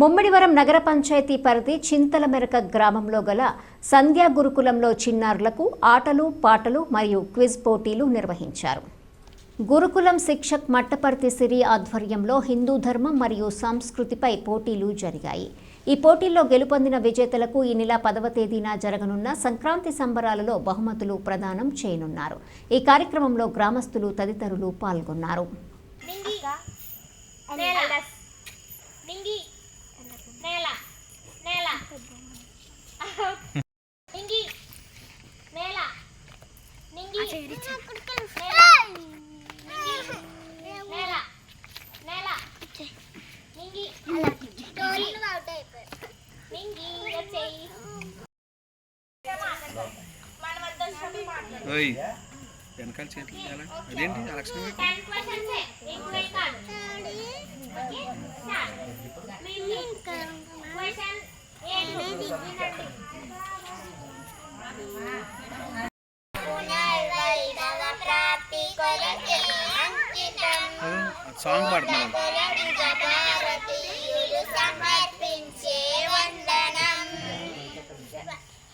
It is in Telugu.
ముమ్మడివరం నగర పంచాయతీ పరిధి చింతలమెరక గ్రామంలో గల సంధ్యా గురుకులంలో చిన్నారులకు ఆటలు పాటలు మరియు క్విజ్ పోటీలు నిర్వహించారు. గురుకులం శిక్షక్ మట్టపర్తి సిరి ఆధ్వర్యంలో హిందూ ధర్మం మరియు సంస్కృతిపై పోటీలు జరిగాయి. ఈ పోటీల్లో గెలుపొందిన విజేతలకు ఈ నెల పదవ తేదీన జరగనున్న సంక్రాంతి సంబరాలలో బహుమతులు ప్రదానం చేయనున్నారు. ఈ కార్యక్రమంలో గ్రామస్తులు తదితరులు పాల్గొన్నారు నింగి నేల నింగి నేల నేల నింగి నేల నింగి నేల నింగి నేల నేల నింగి నింగి వచ్చేయి ఓయ్ వెనకాల చేతులు ఎలా అదేంటి? ఆ లక్షణం క్వశ్చన్స్ సాంగ్ పాడుతున్నాను